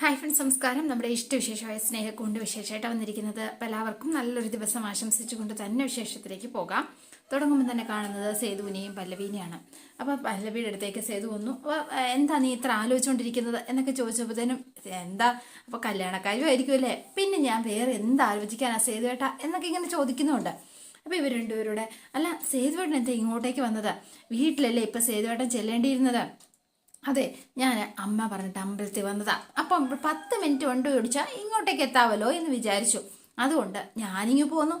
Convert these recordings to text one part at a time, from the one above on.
Hi friends നമസ്കാരം. നമ്മുടെ ഇഷ്ടവിശേഷമായ സ്നേഹക്കൊണ്ട് വിശേഷമായിട്ട് വന്നിരിക്കുന്നത് അപ്പോൾ എല്ലാവർക്കും നല്ലൊരു ദിവസം ആശംസിച്ചുകൊണ്ട് തന്നെ വിശേഷത്തിലേക്ക് പോകാം. തുടങ്ങുമ്പോൾ തന്നെ കാണുന്നത് സേതുവിനെയും പല്ലവീനെയാണ്. അപ്പോൾ പല്ലവിയുടെ അടുത്തേക്ക് സേതു വന്നു. അപ്പോൾ എന്താ നീ ഇത്ര ആലോചിച്ചുകൊണ്ടിരിക്കുന്നത് എന്നൊക്കെ ചോദിച്ചപ്പോഴത്തേനും എന്താ അപ്പോൾ കല്യാണക്കാരുമായിരിക്കും അല്ലേ? പിന്നെ ഞാൻ വേറെ എന്താ ആലോചിക്കാനാ സേതു ഏട്ടാ എന്നൊക്കെ ഇങ്ങനെ ചോദിക്കുന്നുണ്ട്. അപ്പോൾ ഇവർ രണ്ടുപേരുടെ അല്ല സേതുവേട്ടൻ എന്താ ഇങ്ങോട്ടേക്ക് വന്നത്? വീട്ടിലല്ലേ ഇപ്പോൾ സേതുവേട്ടൻ ചെല്ലേണ്ടിയിരുന്നത്? അതെ ഞാൻ അമ്മ പറഞ്ഞിട്ട് അമ്പലത്തിൽ വന്നതാ. അപ്പം പത്ത് മിനിറ്റ് കൊണ്ട് ഓടിച്ചാൽ ഇങ്ങോട്ടേക്ക് എത്താവല്ലോ എന്ന് വിചാരിച്ചു. അതുകൊണ്ട് ഞാനിങ്ങ് പോന്നു.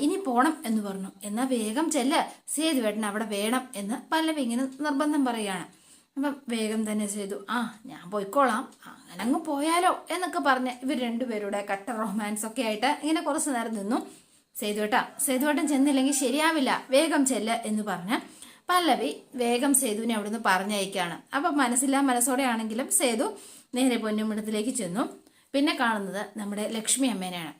ഇനി പോണം എന്ന് പറഞ്ഞു. എന്നാൽ വേഗം ചെല്ല്. സേതുവേട്ടൻ അവിടെ വേണം എന്ന് പല്ലവി ഇങ്ങനെ നിർബന്ധം പറയുകയാണ്. അപ്പം വേഗം തന്നെ ചെയ്തു ആ ഞാൻ പോയിക്കോളാം. അങ്ങനെ അങ്ങ് പോയാലോ എന്നൊക്കെ പറഞ്ഞ് ഇവർ രണ്ടുപേരുടെ കട്ട റൊമാൻസ് ഒക്കെ ആയിട്ട് ഇങ്ങനെ കുറച്ച് നേരം നിന്നു. സേതുവേട്ടാ സേതുവേട്ടൻ ചെന്നില്ലെങ്കിൽ ശരിയാവില്ല. വേഗം ചെല്ല് എന്ന് പറഞ്ഞ് പല്ലവി വേഗം സേതുവിനെ അവിടുന്ന് പറഞ്ഞയക്കാണ്. അപ്പം മനസ്സില്ലാ മനസ്സോടെ ആണെങ്കിലും സേതു നേരെ പൊന്നുമിടത്തിലേക്ക് ചെന്നു. പിന്നെ കാണുന്നത് നമ്മുടെ ലക്ഷ്മി അമ്മേനെയാണ്.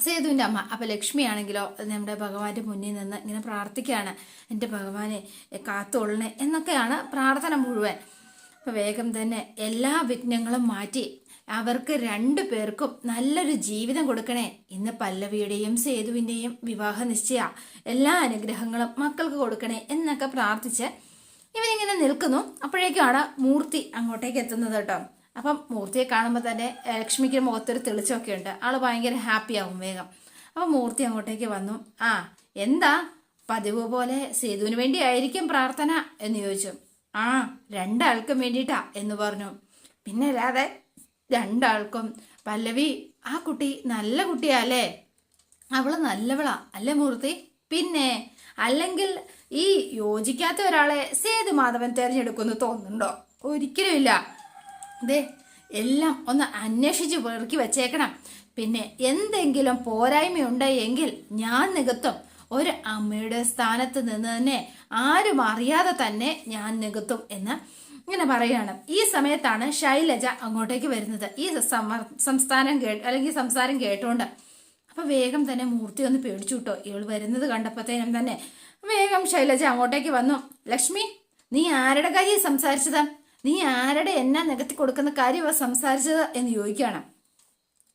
സേതുവിന്റെ അമ്മ. അപ്പം ലക്ഷ്മി ആണെങ്കിലോ നമ്മുടെ ഭഗവാന്റെ മുന്നിൽ നിന്ന് ഇങ്ങനെ പ്രാർത്ഥിക്കുകയാണ്. എന്റെ ഭഗവാനെ കാത്തോളണേ എന്നൊക്കെയാണ് പ്രാർത്ഥന മുഴുവൻ. അപ്പം വേഗം തന്നെ എല്ലാ വിഘ്നങ്ങളും മാറ്റി അവർക്ക് രണ്ടു പേർക്കും നല്ലൊരു ജീവിതം കൊടുക്കണേ. ഇന്ന് പല്ലവിയുടെയും സേതുവിന്റെയും വിവാഹ നിശ്ചയ. എല്ലാ അനുഗ്രഹങ്ങളും മക്കൾക്ക് കൊടുക്കണേ എന്നൊക്കെ പ്രാർത്ഥിച്ച് ഇവരിങ്ങനെ നിൽക്കുന്നു. അപ്പോഴേക്കാണ് മൂർത്തി അങ്ങോട്ടേക്ക് എത്തുന്നത് കേട്ടോ. അപ്പം മൂർത്തിയെ കാണുമ്പോൾ തന്നെ ലക്ഷ്മിക്ക് മുഖത്തൊരു തെളിച്ചമൊക്കെ ഉണ്ട്. ആൾ ഭയങ്കര ഹാപ്പി ആവും വേഗം. അപ്പം മൂർത്തി അങ്ങോട്ടേക്ക് വന്നു. ആ എന്താ? പതിവ് പോലെ സേതുവിന് വേണ്ടി ആയിരിക്കും പ്രാർത്ഥന? എന്ന് ചോദിച്ചു. ആ രണ്ടാൾക്കും വേണ്ടിയിട്ടാ എന്ന് പറഞ്ഞു. പിന്നെ അല്ലാതെ രണ്ടാൾക്കും പല്ലവി ആ കുട്ടി നല്ല കുട്ടിയാ അല്ലേ? അവൾ നല്ലവളാ അല്ലേ മൂർത്തി? പിന്നെ അല്ലെങ്കിൽ ഈ യോജിക്കാത്ത ഒരാളെ സേതു മാധവൻ തിരഞ്ഞെടുക്കുമെന്ന് തോന്നുന്നുണ്ടോ? ഒരിക്കലും ഇല്ല. ദേ എല്ലാം ഒന്ന് അന്വേഷിച്ച് പെറുക്കി വെച്ചേക്കണം. പിന്നെ എന്തെങ്കിലും പോരായ്മയുണ്ട് എങ്കിൽ ഞാൻ നികത്തും. ഒരു അമ്മയുടെ സ്ഥാനത്ത് നിന്ന് തന്നെ ആരും അറിയാതെ തന്നെ ഞാൻ നികത്തും എന്ന് ഇങ്ങനെ പറയാണ്. ഈ സമയത്താണ് ശൈലജ അങ്ങോട്ടേക്ക് വരുന്നത്. ഈ സംസ്ഥാനം കേട്ട് അല്ലെങ്കിൽ സംസാരം കേട്ടോണ്ട്. അപ്പൊ വേഗം തന്നെ മൂർത്തി ഒന്ന് പേടിച്ചു കിട്ടോ ഇവൾ വരുന്നത് കണ്ടപ്പോഴത്തേനും തന്നെ വേഗം ശൈലജ അങ്ങോട്ടേക്ക് വന്നു. ലക്ഷ്മി നീ ആരുടെ കാര്യം സംസാരിച്ചത്? നീ ആരുടെ എന്നാ നികത്തി കൊടുക്കുന്ന കാര്യമാണ് സംസാരിച്ചത്? എന്ന് ചോദിക്കുകയാണ്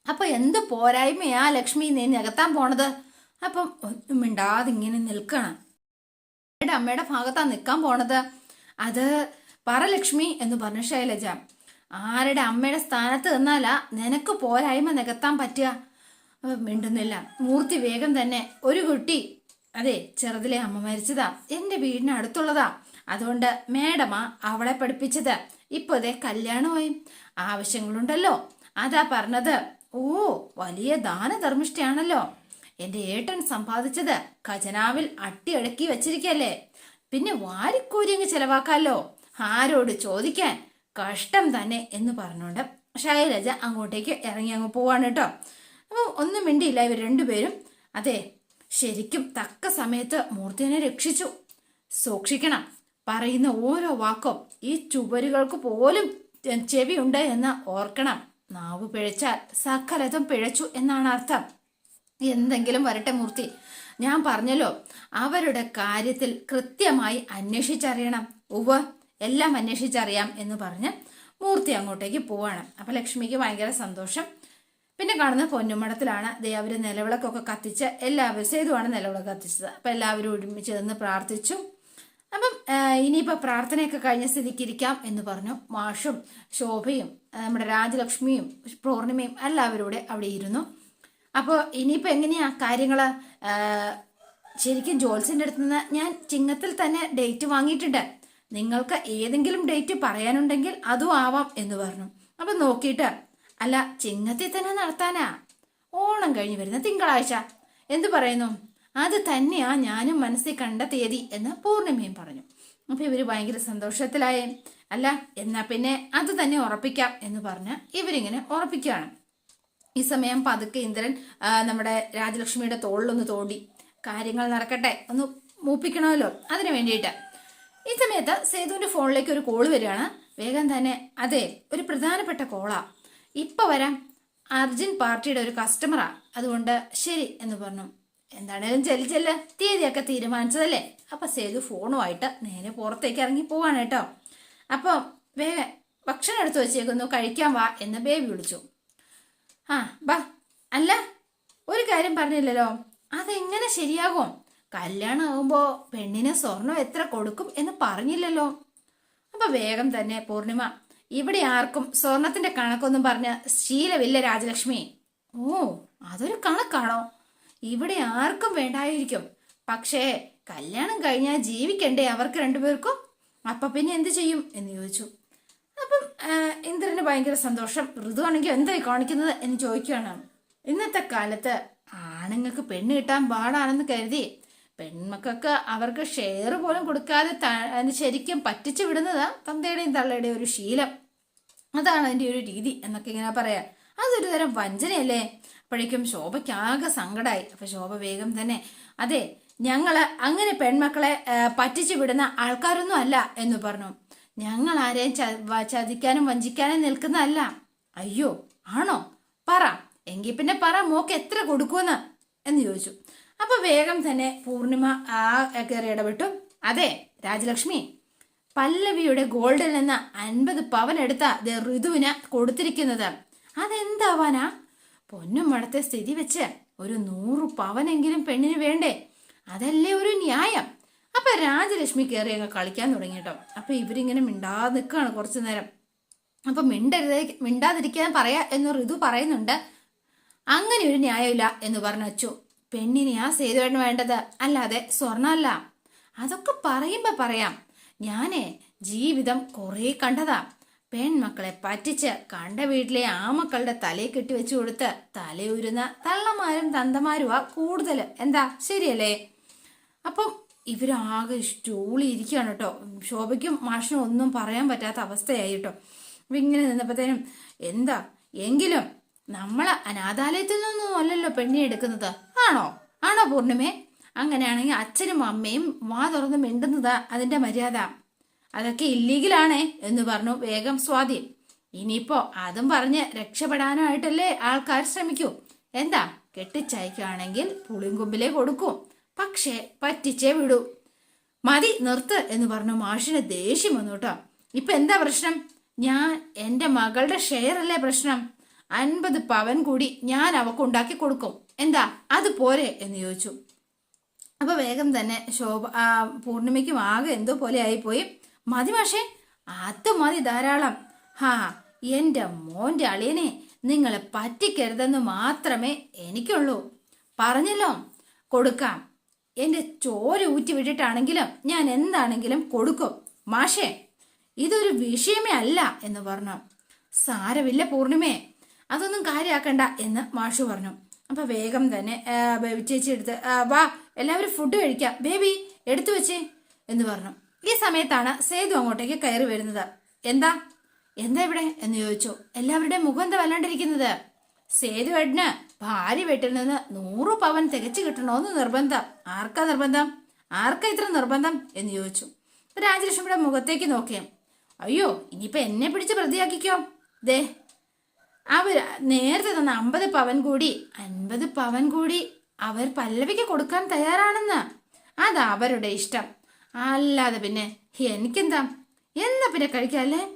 അപ്പൊ എന്ത് പോരായ്മയാ ലക്ഷ്മി നീ നികത്താൻ പോണത്? അപ്പം ഒന്നും മിണ്ടാതിങ്ങനെ നിൽക്കണം. അമ്മയുടെ അമ്മയുടെ ഭാഗത്താ നിൽക്കാൻ പോണത്? അത് പറ ലക്ഷ്മി എന്ന് പറഞ്ഞു ശൈലജ. ആരുടെ അമ്മയുടെ സ്ഥാനത്ത് നിന്നാലാ നിനക്ക് പോരായ്മ നികത്താൻ പറ്റുക? മിണ്ടുന്നില്ല. മൂർത്തി വേഗം തന്നെ ഒരു കുട്ടി. അതെ ചെറുതിലെ അമ്മ മരിച്ചതാ. എന്റെ വീടിന് അടുത്തുള്ളതാ. അതുകൊണ്ട് മേഡമാ അവളെ പഠിപ്പിച്ചത്. ഇപ്പൊ ഇതേ കല്യാണമായി. ആവശ്യങ്ങളുണ്ടല്ലോ. അതാ പറഞ്ഞത്. ഓ വലിയ ദാനധർമ്മിഷ്ഠയാണല്ലോ. എന്റെ ഏട്ടൻ സമ്പാദിച്ചത് ഖജനാവിൽ അട്ടിയടക്കി വെച്ചിരിക്കല്ലേ. പിന്നെ വാരിക്കോരി അങ്ങ് ചെലവാക്കാലോ. ആരോട് ചോദിക്കാൻ കഷ്ടം തന്നെ എന്ന് പറഞ്ഞുകൊണ്ട് ശൈലജ അങ്ങോട്ടേക്ക് ഇറങ്ങി അങ്ങ് പോവാണ് കേട്ടോ. അപ്പോൾ ഒന്നും മിണ്ടിയില്ല ഇവർ രണ്ടുപേരും. അതെ ശരിക്കും തക്ക സമയത്ത് മൂർത്തിനെ രക്ഷിച്ചു. സൂക്ഷിക്കണം പറയുന്ന ഓരോ വാക്കും ഈ ചുവരുകൾക്ക് പോലും ചെവിയുണ്ട് എന്ന് ഓർക്കണം. നാവ് പിഴച്ചാൽ സകലതും പിഴച്ചു എന്നാണ് അർത്ഥം. എന്തെങ്കിലും വരട്ടെ മൂർത്തി ഞാൻ പറഞ്ഞല്ലോ അവരുടെ കാര്യത്തിൽ കൃത്യമായി അന്വേഷിച്ചറിയണം. ഉവ്വ. എല്ലാം അന്വേഷിച്ചറിയാം എന്ന് പറഞ്ഞ് മൂർത്തി അങ്ങോട്ടേക്ക് പോവാണ്. അപ്പൊ ലക്ഷ്മിക്ക് ഭയങ്കര സന്തോഷം. പിന്നെ കാണുന്ന പൊന്നുമടത്തിലാണ് ദേ അവർ നിലവിളക്കൊക്കെ കത്തിച്ച് എല്ലാവരും സേതുവാണ് നിലവിളക്ക് കത്തിച്ചത്. അപ്പൊ എല്ലാവരും ഒരുമിച്ച് നിന്ന് പ്രാർത്ഥിച്ചു. അപ്പം ഇനിയിപ്പോൾ ഇനിയിപ്പോ പ്രാർത്ഥനയൊക്കെ കഴിഞ്ഞ സ്ഥിതിക്ക് ഇരിക്കാം എന്ന് പറഞ്ഞു. മാഷും ശോഭയും നമ്മുടെ രാജലക്ഷ്മിയും പൂർണിമയും എല്ലാവരും കൂടെ അവിടെ ഇരുന്നു. അപ്പോൾ ഇനിയിപ്പോൾ എങ്ങനെയാ കാര്യങ്ങൾ ശരിക്കും ജോൽസിന്റെ അടുത്ത് നിന്ന് ഞാൻ ചിങ്ങത്തിൽ തന്നെ ഡേറ്റ് വാങ്ങിയിട്ടുണ്ട്. നിങ്ങൾക്ക് ഏതെങ്കിലും ഡേറ്റ് പറയാനുണ്ടെങ്കിൽ അതും ആവാം എന്ന് പറഞ്ഞു. അപ്പം നോക്കിയിട്ട് അല്ല ചിങ്ങത്തിൽ തന്നെ നടത്താനാ? ഓണം കഴിഞ്ഞ് വരുന്ന തിങ്കളാഴ്ച. എന്തു പറയുന്നു? അത് തന്നെയാ ഞാനും മനസ്സിൽ കണ്ട തീയതി എന്ന് പൂർണിമയും പറഞ്ഞു. അപ്പൊ ഇവർ ഭയങ്കര സന്തോഷത്തിലായേ. അല്ല എന്നാ പിന്നെ അത് തന്നെ ഉറപ്പിക്കാം എന്ന് പറഞ്ഞ് ഇവരിങ്ങനെ ഉറപ്പിക്കുകയാണ്. ഈ സമയം പതുക്കെ ഇന്ദ്രൻ നമ്മുടെ രാജലക്ഷ്മിയുടെ തോളിലൊന്ന് തോണ്ടി കാര്യങ്ങൾ നടക്കട്ടെ ഒന്ന് മൂപ്പിക്കണമല്ലോ. അതിനു വേണ്ടിയിട്ട്. ഈ സമയത്ത് സേതുവിന്റെ ഫോണിലേക്ക് ഒരു കോൾ വരികയാണ്. വേഗം തന്നെ അതെ ഒരു പ്രധാനപ്പെട്ട കോളാ ഇപ്പൊ വരാം. അർജുൻ പാർട്ടിയുടെ ഒരു കസ്റ്റമറാ അതുകൊണ്ട് ശരി എന്ന് പറഞ്ഞു. എന്താണേലും ചെല്ലി ചെല്ല്. തീയതിയൊക്കെ തീരുമാനിച്ചതല്ലേ? അപ്പൊ സേതു ഫോണുമായിട്ട് നേരെ പുറത്തേക്ക് ഇറങ്ങി പോവാണ് കേട്ടോ. അപ്പൊ വേഗം ഭക്ഷണം എടുത്തു വെച്ചേക്കുന്നു. കഴിക്കാൻ വാ എന്ന് ബേബി വിളിച്ചു. ആ ബാ. അല്ല ഒരു കാര്യം പറഞ്ഞില്ലല്ലോ. അതെങ്ങനെ ശരിയാകും? കല്യാണം ആകുമ്പോ പെണ്ണിന് സ്വർണം എത്ര കൊടുക്കും എന്ന് പറഞ്ഞില്ലല്ലോ. അപ്പൊ വേഗം തന്നെ പൂർണിമ ഇവിടെ ആർക്കും സ്വർണത്തിന്റെ കണക്കൊന്നും പറഞ്ഞ് ശീലമില്ല രാജലക്ഷ്മി. ഓ അതൊരു കണക്കാണോ? ഇവിടെ ആർക്കും വേണ്ടായിരിക്കും. പക്ഷേ കല്യാണം കഴിഞ്ഞാൽ ജീവിക്കണ്ടേ അവർക്ക് രണ്ടുപേർക്കും? അപ്പൊ പിന്നെ എന്ത് ചെയ്യും എന്ന് ചോദിച്ചു. അപ്പം ഇന്ദ്രന് ഭയങ്കര സന്തോഷം. ഋതുവാണെങ്കിൽ എന്തായി കാണിക്കുന്നത് എന്ന് ചോദിക്കുകയാണ്. ഇന്നത്തെ കാലത്ത് ആണുങ്ങൾക്ക് പെണ്ണ് കിട്ടാൻ പാടാണെന്ന് കരുതി പെൺമക്കൾക്ക് അവർക്ക് ഷെയർ പോലും കൊടുക്കാതെ ശരിക്കും പറ്റിച്ചു വിടുന്നതാ തന്തയുടെയും തള്ളയുടെയും ഒരു ശീലം. അതാണ് അതിന്റെ ഒരു രീതി എന്നൊക്കെ ഇങ്ങനെ പറയാം. അതൊരു തരം വഞ്ചനയല്ലേ? അപ്പോഴേക്കും ശോഭയ്ക്കാകെ സങ്കടമായി അപ്പൊ ശോഭ വേഗം തന്നെ അതെ ഞങ്ങൾ അങ്ങനെ പെൺമക്കളെ പറ്റിച്ചു വിടുന്ന ആൾക്കാരൊന്നും അല്ല എന്ന് പറഞ്ഞു. ഞങ്ങൾ ആരെയും ചതിക്കാനും വഞ്ചിക്കാനും നിൽക്കുന്നതല്ല. അയ്യോ ആണോ? പറ. എങ്കിൽ പിന്നെ പറ മോക്ക് എത്ര കൊടുക്കുമെന്ന് എന്ന് ചോദിച്ചു. അപ്പൊ വേഗം തന്നെ പൂർണിമ ആ കയറി ഇടപെട്ടു. അതെ രാജലക്ഷ്മി പല്ലവിയുടെ ഗോൾഡിൽ നിന്ന് അൻപത് പവൻ എടുത്ത ഋതുവിന് കൊടുത്തിരിക്കുന്നത്. അതെന്താവാനാ? പൊന്നും മടത്തെ സ്ഥിതി വെച്ച് ഒരു നൂറ് പവനെങ്കിലും പെണ്ണിന് വേണ്ടേ? അതല്ലേ ഒരു ന്യായം. അപ്പൊ രാജലക്ഷ്മി കയറി അങ്ങ് കളിക്കാൻ തുടങ്ങി കേട്ടോ. അപ്പൊ ഇവരിങ്ങനെ മിണ്ടാതെ നിൽക്കുകയാണ് കുറച്ചു നേരം. അപ്പൊ മിണ്ടരുതേ മിണ്ടാതിരിക്കാൻ പറയാ എന്ന് ഋതു പറയുന്നുണ്ട്. അങ്ങനെ ഒരു ന്യായമില്ല എന്ന് പറഞ്ഞു പെണ്ണിനെ ആ സേതുവേണ് വേണ്ടത്? അല്ലാതെ സ്വർണമല്ല. അതൊക്കെ പറയുമ്പോ പറയാം. ഞാനേ ജീവിതം കുറേ കണ്ടതാ. പെൺമക്കളെ പറ്റിച്ച് കണ്ട വീട്ടിലെ ആമക്കളുടെ തലയെ കെട്ടി വെച്ചു കൊടുത്ത് തലയൂരുന്ന തള്ളമാരും ആ കൂടുതൽ എന്താ? ശരിയല്ലേ? അപ്പം ഇവരാകെ സ്റ്റൂളി ഇരിക്കുകയാണ് കേട്ടോ. ശോഭയ്ക്കും മാഷിനും ഒന്നും പറയാൻ പറ്റാത്ത അവസ്ഥയായി കേട്ടോ. ഇങ്ങനെ നിന്നപ്പോഴത്തേനും എന്താ? എങ്കിലും നമ്മളെ അനാഥാലയത്തിൽ നിന്നൊന്നും അല്ലല്ലോ പെണ്ണി എടുക്കുന്നത്. ആണോ? ആണോ പൂർണിമേ അങ്ങനെയാണെങ്കിൽ അച്ഛനും അമ്മയും വാ തുറന്ന് മിണ്ടുന്നതാ അതിന്റെ മര്യാദ. അതൊക്കെ ഇല്ലീഗലാണേ എന്ന് പറഞ്ഞു വേഗം സ്വാതി. ഇനിയിപ്പോ അതും പറഞ്ഞ് രക്ഷപ്പെടാനായിട്ടല്ലേ ആൾക്കാർ ശ്രമിക്കൂ. എന്താ? കെട്ടിച്ചയക്കുകയാണെങ്കിൽ പുളിങ്കൊമ്പിലേ കൊടുക്കും. പക്ഷേ പറ്റിച്ചേ വിടൂ. മതി നിർത്ത് എന്ന് പറഞ്ഞു മാഷിന് ദേഷ്യം വന്നു കേട്ടോ. ഇപ്പൊ എന്താ പ്രശ്നം? ഞാൻ എന്റെ മകളുടെ ഷെയർ അല്ലേ പ്രശ്നം? അൻപത് പവൻ കൂടി ഞാൻ അവക്ക് ഉണ്ടാക്കി കൊടുക്കും. എന്താ? അത് പോരെ എന്ന് ചോദിച്ചു. അപ്പൊ വേഗം തന്നെ ശോഭ പൂർണിമയ്ക്കും ആകെ എന്തോ പോലെ ആയിപ്പോയി. മതി പക്ഷേ അത് മതി ധാരാളം. ഹാ എന്റെ മോന്റെ അളിയനെ നിങ്ങളെ പറ്റിക്കരുതെന്ന് മാത്രമേ എനിക്കുള്ളൂ. പറഞ്ഞല്ലോ കൊടുക്കാം. എന്റെ ചോര ഊറ്റി വിട്ടിട്ടാണെങ്കിലും ഞാൻ എന്താണെങ്കിലും കൊടുക്കും. മാഷേ ഇതൊരു വിഷയമേ അല്ല എന്ന് പറഞ്ഞു. സാരമില്ല പൂർണിമേ അതൊന്നും കാര്യമാക്കണ്ട എന്ന് മാഷു പറഞ്ഞു. അപ്പൊ വേഗം തന്നെ ബേബി ചേച്ചി എടുത്ത് വാ എല്ലാവരും ഫുഡ് കഴിക്കാം. ബേബി എടുത്തു വെച്ചേ എന്ന് പറഞ്ഞു. ഈ സമയത്താണ് സേതു അങ്ങോട്ടേക്ക് കയറി വരുന്നത്. എന്താ? എന്താ ഇവിടെ? എന്ന് ചോദിച്ചു. എല്ലാവരുടെയും മുഖം എന്താ വല്ലാണ്ടിരിക്കുന്നത്? സേതു എഡിന് ഭാര്യ വീട്ടിൽ നിന്ന് നൂറ് പവൻ തികച്ചു കിട്ടണമെന്ന് നിർബന്ധം. ആർക്കാ നിർബന്ധം? ആർക്കാ ഇത്ര നിർബന്ധം? എന്ന് ചോദിച്ചു. രാജലക്ഷ്മിയുടെ മുഖത്തേക്ക് നോക്കിയാം. അയ്യോ ഇനിയിപ്പൊ എന്നെ പിടിച്ച് പ്രതിയാക്കിക്കോ. ദേ അവർ നേരത്തെ തന്ന അമ്പത് പവൻ കൂടി അൻപത് പവൻ കൂടി അവർ പല്ലവിക്ക് കൊടുക്കാൻ തയ്യാറാണെന്ന്. അത് അവരുടെ ഇഷ്ടം. അല്ലാതെ പിന്നെ എനിക്കെന്താ? എന്നാ പിന്നെ കഴിക്കാല്ലേ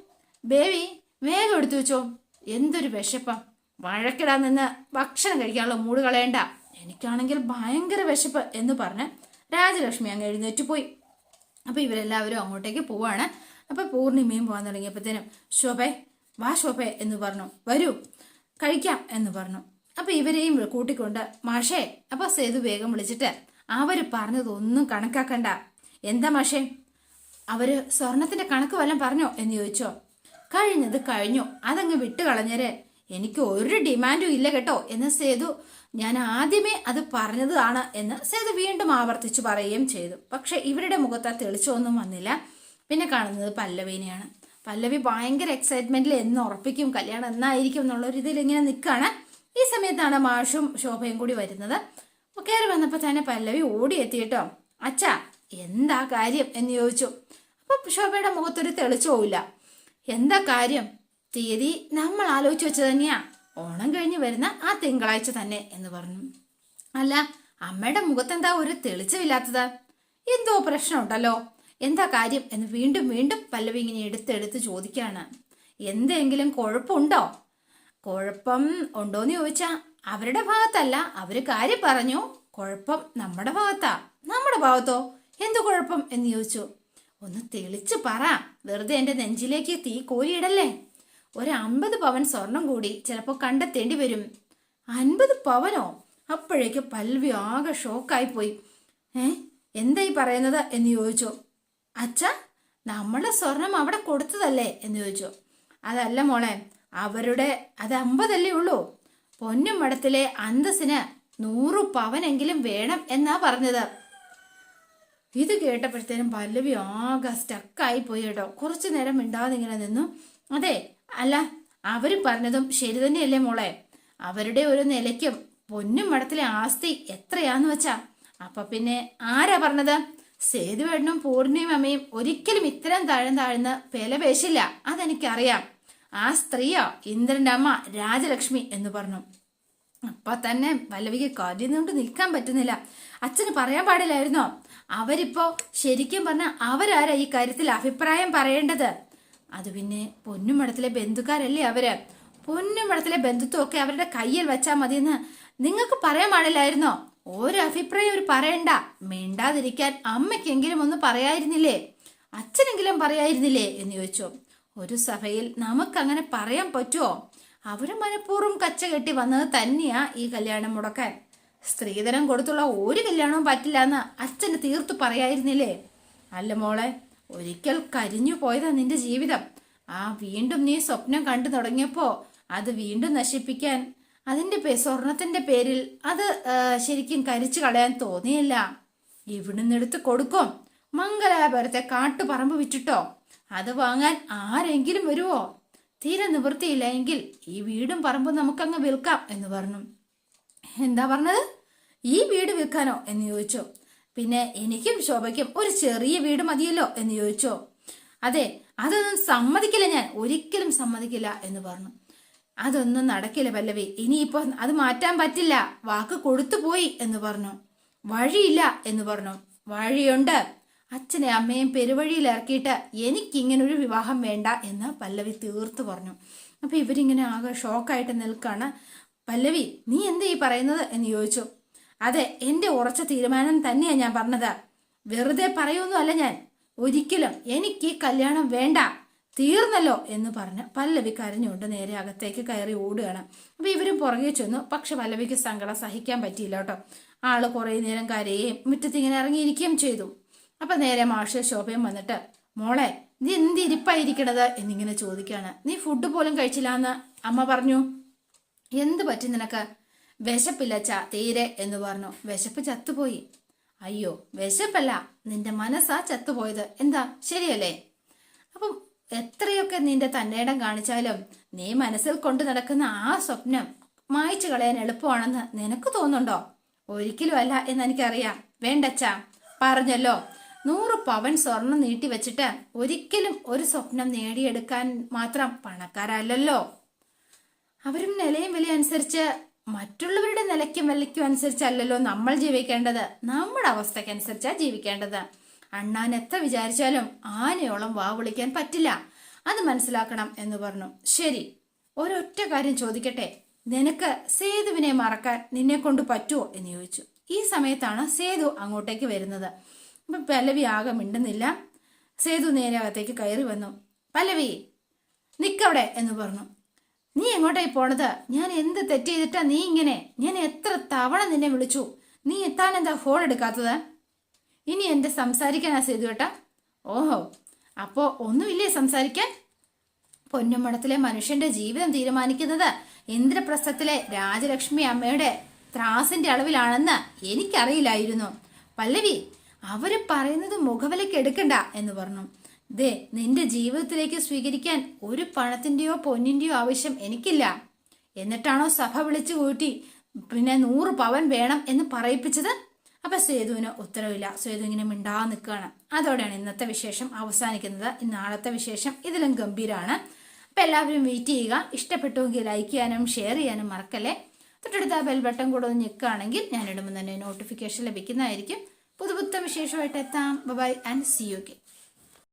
ബേബി വേഗം എടുത്തു വെച്ചോ. എന്തൊരു വിശപ്പം. വഴക്കിടാൻ നിന്ന് ഭക്ഷണം കഴിക്കാനുള്ള മൂട് കളയണ്ട. എനിക്കാണെങ്കിൽ ഭയങ്കര വിശപ്പ് എന്ന് പറഞ്ഞ് രാജലക്ഷ്മി അങ്ങ് എഴുന്നേറ്റ് പോയി. അപ്പൊ ഇവരെല്ലാവരും അങ്ങോട്ടേക്ക് പോവാണ്. അപ്പൊ പൂർണിമയും പോകാൻ തുടങ്ങിയപ്പോഴത്തേനും ശോഭേ വാ ശോഭേ എന്ന് പറഞ്ഞു. വരൂ കഴിക്കാം എന്ന് പറഞ്ഞു. അപ്പൊ ഇവരെയും കൂട്ടിക്കൊണ്ട് മാഷേ അപ്പൊ സേതു വേഗം വിളിച്ചിട്ട് അവർ പറഞ്ഞതൊന്നും കണക്കാക്കണ്ട. എന്താ മാഷേ? അവർ സ്വർണത്തിന്റെ കണക്ക് വല്ലതും പറഞ്ഞോ? എന്ന് ചോദിച്ചോ. കഴിഞ്ഞത് കഴിഞ്ഞു. അതങ്ങ് വിട്ടു കളഞ്ഞരെ എനിക്ക് ഒരു ഡിമാൻഡും ഇല്ല കേട്ടോ എന്ന് സേതു ഞാൻ ആദ്യമേ അത് പറഞ്ഞതാണ് എന്ന് സേതു വീണ്ടും ആവർത്തിച്ചു പറയുകയും ചെയ്തു. പക്ഷെ ഇവരുടെ മുഖത്ത് ആ തെളിച്ചമൊന്നും വന്നില്ല. പിന്നെ കാണുന്നത് പല്ലവീനെയാണ്. പല്ലവി ഭയങ്കര എക്സൈറ്റ്മെന്റിൽ എന്ന് ഉറപ്പിക്കും. കല്യാണം എന്നായിരിക്കും എന്നുള്ള ഒരു ഇതിൽ ഇങ്ങനെ നിൽക്കുകയാണ് ഈ സമയത്താണ് മാഷും ശോഭയും കൂടി വരുന്നത്. അപ്പോൾ കയറി വന്നപ്പോ തന്നെ പല്ലവി ഓടി എത്തിയിട്ടോ അച്ഛാ എന്താ കാര്യം? എന്ന് ചോദിച്ചു. അപ്പൊ ശോഭയുടെ മുഖത്തൊരു തെളിച്ചോവില്ല എന്താ കാര്യം? തീയതി നമ്മൾ ആലോചിച്ച് വെച്ച് തന്നെയാ. ഓണം കഴിഞ്ഞ് വരുന്ന ആ തിങ്കളാഴ്ച തന്നെ എന്ന് പറഞ്ഞു. അല്ല അമ്മയുടെ മുഖത്തെന്താ ഒരു തെളിച്ചമില്ലാത്തത് എന്തോ പ്രശ്നമുണ്ടല്ലോ. എന്താ കാര്യം എന്ന് വീണ്ടും വീണ്ടും പല്ലവി ഇങ്ങനെ എടുത്തെടുത്ത് ചോദിക്കുകയാണ് എന്തെങ്കിലും കുഴപ്പമുണ്ടോ? കുഴപ്പം ഉണ്ടോന്ന് ചോദിച്ചാ അവരുടെ ഭാഗത്തല്ല. അവർ കാര്യം പറഞ്ഞു. കുഴപ്പം നമ്മുടെ ഭാഗത്താ. നമ്മുടെ ഭാഗത്തോ? എന്തു കുഴപ്പം എന്ന് ചോദിച്ചു. ഒന്ന് തെളിച്ച് പറ. വെറുതെ എന്റെ നെഞ്ചിലേക്ക് തീ കോരിയിടല്ലേ? ഒരു അമ്പത് പവൻ സ്വർണം കൂടി ചിലപ്പോൾ കണ്ടെത്തേണ്ടി വരും. അൻപത് പവനോ? അപ്പോഴേക്ക് പൽവി ആകെ ഷോക്കായി പോയി. ഏ? എന്തായി പറയുന്നത് എന്ന് ചോദിച്ചു. അച്ഛ നമ്മുടെ സ്വർണം അവിടെ കൊടുത്തതല്ലേ? എന്ന് ചോദിച്ചു. അതല്ല മോളെ അവരുടെ അത് അമ്പതല്ലേ ഉള്ളൂ. പൊന്നും മടത്തിലെ അന്തസ്സിന് നൂറു പവനെങ്കിലും വേണം എന്നാ പറഞ്ഞത്. ഇത് കേട്ടപ്പോഴത്തേനും പല്ലവി ആകെ സ്റ്റക്കായി പോയി കേട്ടോ. കുറച്ചു നേരം മിണ്ടാതെ ഇങ്ങനെ നിന്നു. അതെ അല്ല അവർ പറഞ്ഞതും ശരി തന്നെയല്ലേ മോളെ? അവരുടെ ഒരു നിലയ്ക്കും പൊന്നും മടത്തിലെ ആസ്തി എത്രയാന്ന് വെച്ചാ. അപ്പൊ പിന്നെ ആരാ പറഞ്ഞത്? സേതുവേട്ടനും പൂർണിമയും അമ്മയും ഒരിക്കലും ഇത്തരം താഴ്ന്ന താഴ്ന്ന് വില പേശില്ല അതെനിക്കറിയാം. ആ സ്ത്രീയോ ഇന്ദ്രന്റെ അമ്മ രാജലക്ഷ്മി എന്ന് പറഞ്ഞു. അപ്പൊ തന്നെ പല്ലവിക്ക് കരുന്നുകൊണ്ട് നിൽക്കാൻ പറ്റുന്നില്ല. അച്ഛന് പറയാൻ പാടില്ലായിരുന്നോ? അവരിപ്പോ ശരിക്കും പറഞ്ഞ അവരാരാ ഈ കാര്യത്തിൽ അഭിപ്രായം പറയേണ്ടത്? അത് പിന്നെ പൊന്നുമടത്തിലെ ബന്ധുക്കാരല്ലേ അവർ? പൊന്നുമടത്തിലെ ബന്ധുത്വമൊക്കെ അവരുടെ കയ്യിൽ വെച്ചാൽ മതിയെന്ന് നിങ്ങൾക്ക് പറയാൻ പാടില്ലായിരുന്നോ? ഒരു അഭിപ്രായം ഒരു പറയണ്ട. മിണ്ടാതിരിക്കാൻ അമ്മയ്ക്കെങ്കിലും ഒന്ന് പറയായിരുന്നില്ലേ? അച്ഛനെങ്കിലും പറയായിരുന്നില്ലേ എന്ന് ചോദിച്ചു. ഒരു സഭയിൽ നമുക്കങ്ങനെ പറയാൻ പറ്റുമോ അവർ മനഃപൂർവം കച്ച കെട്ടി വന്നത് തന്നെയാ ഈ കല്യാണം മുടക്കാൻ. സ്ത്രീധനം കൊടുത്തുള്ള ഒരു കല്യാണവും പറ്റില്ല എന്ന് അച്ഛന് തീർത്തു പറയായിരുന്നില്ലേ? അല്ല മോളെ ഒരിക്കൽ കരിഞ്ഞു പോയതാ നിന്റെ ജീവിതം. ആ വീണ്ടും നീ സ്വപ്നം കണ്ടു തുടങ്ങിയപ്പോ അത് വീണ്ടും നശിപ്പിക്കാൻ അതിന്റെ പേ സ്വർണത്തിന്റെ പേരിൽ അത് ശരിക്കും കരിച്ചു കളയാൻ തോന്നിയില്ല. ഇവിടുന്ന് എടുത്ത് കൊടുക്കും. മംഗലാപുരത്തെ കാട്ടുപറമ്പ് വിറ്റിട്ടോ? അത് വാങ്ങാൻ ആരെങ്കിലും വരുവോ? തീരെ നിവൃത്തിയില്ല എങ്കിൽ ഈ വീടും പറമ്പും നമുക്കങ്ങ് വിൽക്കാം എന്ന് പറഞ്ഞു. എന്താ പറഞ്ഞത്? ഈ വീട് വിൽക്കാനോ എന്ന് ചോദിച്ചു. പിന്നെ എനിക്കും ശോഭയ്ക്കും ഒരു ചെറിയ വീട് മതിയല്ലോ എന്ന് ചോദിച്ചോ. അതെ അതൊന്നും സമ്മതിക്കില്ല ഞാൻ. ഒരിക്കലും സമ്മതിക്കില്ല എന്ന് പറഞ്ഞു. അതൊന്നും നടക്കില്ല പല്ലവി. ഇനിയിപ്പോ അത് മാറ്റാൻ പറ്റില്ല. വാക്ക് കൊടുത്തു പോയി എന്ന് പറഞ്ഞു. വഴിയില്ല എന്ന് പറഞ്ഞു. വഴിയുണ്ട്. അച്ഛനെ അമ്മയും പെരുവഴിയിൽ ഇറക്കിയിട്ട് എനിക്കിങ്ങനൊരു വിവാഹം വേണ്ട എന്ന് പല്ലവി തീർത്തു പറഞ്ഞു. അപ്പൊ ഇവരിങ്ങനെ ആകെ ഷോക്കായിട്ട് നിൽക്കാണ്. പല്ലവി നീ എന്താ ഈ പറയുന്നത് എന്ന് ചോദിച്ചു. അതെ എന്റെ ഉറച്ച തീരുമാനം തന്നെയാ ഞാൻ പറഞ്ഞത്. വെറുതെ പറയൊന്നുമല്ല ഞാൻ. ഒരിക്കലും എനിക്ക് കല്യാണം വേണ്ട. തീർന്നല്ലോ എന്ന് പറഞ്ഞ് പല്ലവി കരഞ്ഞുകൊണ്ട് നേരെ അകത്തേക്ക് കയറി ഓടുകയാണ്. അപ്പൊ ഇവരും പുറകെ ചെന്നു. പക്ഷെ പല്ലവിക്ക് സങ്കടം സഹിക്കാൻ പറ്റിയില്ല കേട്ടോ. ആൾ കുറേ നേരം കരയുകയും മുറ്റത്ത് ഇങ്ങനെ ഇറങ്ങിയിരിക്കുകയും ചെയ്തു. അപ്പൊ നേരെ മാഷ ശോഭയും വന്നിട്ട് മോളെ നീ എന്ത് ഇരിപ്പായിരിക്കണത് എന്നിങ്ങനെ ചോദിക്കാണ് നീ ഫുഡ് പോലും കഴിച്ചില്ല എന്ന് അമ്മ പറഞ്ഞു. എന്ത് പറ്റി നിനക്ക്? വിശപ്പില്ല തീരെ എന്ന് പറഞ്ഞു. വിശപ്പ് ചത്തുപോയി. അയ്യോ വിശപ്പല്ല. നിന്റെ മനസ്സാ ചത്തുപോയത്. എന്താ? ശരിയല്ലേ? അപ്പം എത്രയൊക്കെ നിന്റെ തന്നേടം കാണിച്ചാലും നീ മനസ്സിൽ കൊണ്ടു നടക്കുന്ന ആ സ്വപ്നം മായ്ച്ചു കളയാൻ എളുപ്പമാണെന്ന് നിനക്ക് തോന്നുന്നുണ്ടോ? ഒരിക്കലും അല്ല എന്ന് എനിക്കറിയാം വേണ്ടച്ചാ. പറഞ്ഞല്ലോ. നൂറ് പവൻ സ്വർണം നീട്ടി വെച്ചിട്ട് ഒരിക്കലും ഒരു സ്വപ്നം നേടിയെടുക്കാൻ മാത്രം പണക്കാരല്ലല്ലോ. അവരും നിലയും വില അനുസരിച്ച് മറ്റുള്ളവരുടെ നിലയ്ക്കും വിലയ്ക്കും അനുസരിച്ചല്ലല്ലോ നമ്മൾ ജീവിക്കേണ്ടത്. നമ്മുടെ അവസ്ഥക്കനുസരിച്ചാണ് ജീവിക്കേണ്ടത്. അണ്ണാൻ എത്ര വിചാരിച്ചാലും ആനയോളം വാ വിളിക്കാൻ പറ്റില്ല. അത് മനസ്സിലാക്കണം എന്ന് പറഞ്ഞു. ശരി ഒരൊറ്റ കാര്യം ചോദിക്കട്ടെ? നിനക്ക് സേതുവിനെ മറക്കാൻ നിന്നെ കൊണ്ട് പറ്റുമോ എന്ന് ചോദിച്ചു. ഈ സമയത്താണ് സേതു അങ്ങോട്ടേക്ക് വരുന്നത്. അപ്പൊ പല്ലവി ആകെ മിണ്ടുന്നില്ല. സേതു നേരെ അകത്തേക്ക് കയറി വന്നു. പല്ലവി നിക്കവിടെ എന്ന് പറഞ്ഞു. നീ എങ്ങോട്ടായി പോണത്? ഞാൻ എന്ത് തെറ്റ് ചെയ്തിട്ടാ നീ ഇങ്ങനെ? ഞാൻ എത്ര തവണ നിന്നെ വിളിച്ചു? നീ എത്താൻ എന്താ ഫോൺ എടുക്കാത്തത്? ഇനി എന്റെ സംസാരിക്കാനാ സേതു കേട്ടാ ഓഹോ അപ്പോ ഒന്നുമില്ലേ സംസാരിക്കാൻ? പൊന്നുമടത്തിലെ മനുഷ്യന്റെ ജീവിതം തീരുമാനിക്കുന്നത് ഇന്ദ്രപ്രസ്ഥത്തിലെ രാജലക്ഷ്മി അമ്മയുടെ ത്രാസിന്റെ അളവിലാണെന്ന് എനിക്കറിയില്ലായിരുന്നു. പല്ലവി അവർ പറയുന്നത് മുഖവിലേക്ക് എടുക്കണ്ട എന്ന് പറഞ്ഞു. ദേ നിന്റെ ജീവിതത്തിലേക്ക് സ്വീകരിക്കാൻ ഒരു പണത്തിന്റെയോ പൊന്നിന്റെയോ ആവശ്യം എനിക്കില്ല. എന്നിട്ടാണോ സഭ വിളിച്ചു കൂട്ടി പിന്നെ നൂറ് പവൻ വേണം എന്ന് പറയിപ്പിച്ചത്? അപ്പൊ സേതുവിന് ഉത്തരവില്ല. സേതു ഇങ്ങനെ മിണ്ടാതെ നിൽക്കുകയാണ്. അതോടെയാണ് ഇന്നത്തെ വിശേഷം അവസാനിക്കുന്നത്. നാളത്തെ വിശേഷം ഇതിലും ഗംഭീരമാണ് അപ്പൊ എല്ലാവരും വെയിറ്റ് ചെയ്യുക. ഇഷ്ടപ്പെട്ടുവെങ്കിൽ ലൈക്ക് ചെയ്യാനും ഷെയർ ചെയ്യാനും മറക്കല്ലേ? തൊട്ടടുത്ത ബെൽ ബട്ടൺ കൂടെ ഒന്ന് ഞെക്കുകയാണെങ്കിൽ ഞാൻ ഇടുമ്പോൾ തന്നെ നോട്ടിഫിക്കേഷൻ ലഭിക്കുന്നതായിരിക്കും. പുതുപുത്ത വിശേഷമായിട്ട് എത്താം. Bye and see you K